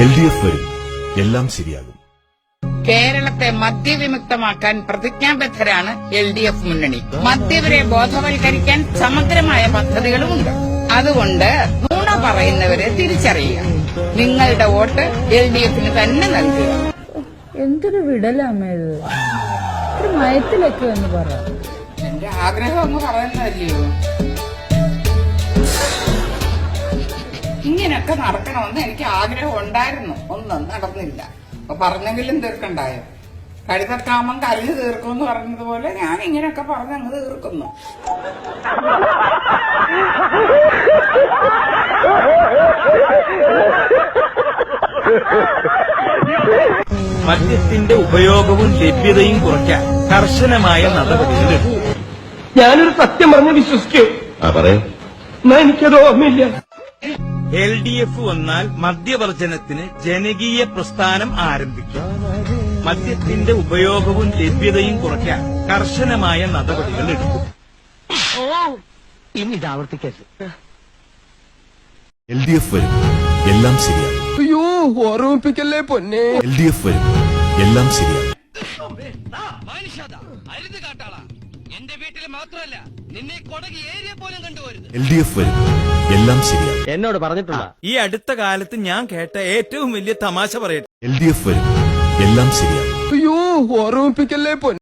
L D F വരും. എല്ലാം ശരിയാകും. കേരളത്തെ മദ്യവിമുക്തമാക്കാൻ പ്രതിജ്ഞാബദ്ധരാണ് എൽ ഡി എഫ് മുന്നണി. മദ്യവരെ ബോധവൽക്കരിക്കാൻ സമഗ്രമായ പദ്ധതികളുമുണ്ട്. അതുകൊണ്ട് നുണ പറയുന്നവരെ തിരിച്ചറിയുക. നിങ്ങളുടെ വോട്ട് എൽ ഡി എഫിന് തന്നെ നൽകുക. എന്തൊരു വിടലാമേത് ഒരു മയത്തിലൊക്കെ ഒന്ന് പറ. എന്റെ ആഗ്രഹം അങ്ങ് പറയുന്നതല്ലയോ? ഇങ്ങനൊക്കെ നടക്കണമെന്ന് എനിക്ക് ആഗ്രഹം ഉണ്ടായിരുന്നു. ഒന്നും നടന്നില്ല. അപ്പൊ പറഞ്ഞെങ്കിലും തീർക്കണ്ടായോ? കഴുതക്കാമം കല്ല് തീർക്കുമെന്ന് പറഞ്ഞതുപോലെ ഞാൻ ഇങ്ങനെയൊക്കെ പറഞ്ഞങ്ങ് തീർക്കുന്നു. മദ്യത്തിന്റെ ഉപയോഗവും ലഭ്യതയും കുറയ്ക്കാൻ കർശനമായ നടപടികൾ ഞാനൊരു സത്യം പറഞ്ഞ് വിശ്വസിക്കൂ. എന്നാ എനിക്കത് ഓർമ്മയില്ല. എൽ ഡി എഫ് വന്നാൽ മദ്യവർജനത്തിന് ജനകീയ പ്രസ്ഥാനം ആരംഭിക്കും. മദ്യത്തിന്റെ ഉപയോഗവും ലഭ്യതയും കുറയ്ക്കാൻ കർശനമായ നടപടികൾ എടുക്കും. ഇനി ഇത് ആവർത്തിക്കരുത്. എൽ ഡി എഫ് വരും. എല്ലാം ശരിയാകും. അയ്യോ ഓർമ്മിപ്പിക്കല്ലേ പൊന്നെ? എൽ ഡി എഫ് വരും. എല്ലാം ശരിയാകും. എന്റെ വീട്ടിൽ മാത്രമല്ല നിന്നെ കൊടകി ഏരിയ പോലും കണ്ടുപോരുത്. എൽ ഡി എഫ് വരും. എല്ലാം ശരിയാകും. എന്നോട് പറഞ്ഞിട്ടുള്ള ഈ അടുത്ത കാലത്ത് ഞാൻ കേട്ട ഏറ്റവും വലിയ തമാശ പറയട്ടെ. എൽ ഡി എഫ് വരും. എല്ലാം ശരിയാണ് അയ്യോ ഓർമ്മിപ്പിക്കല്ലേ പൊന്നെ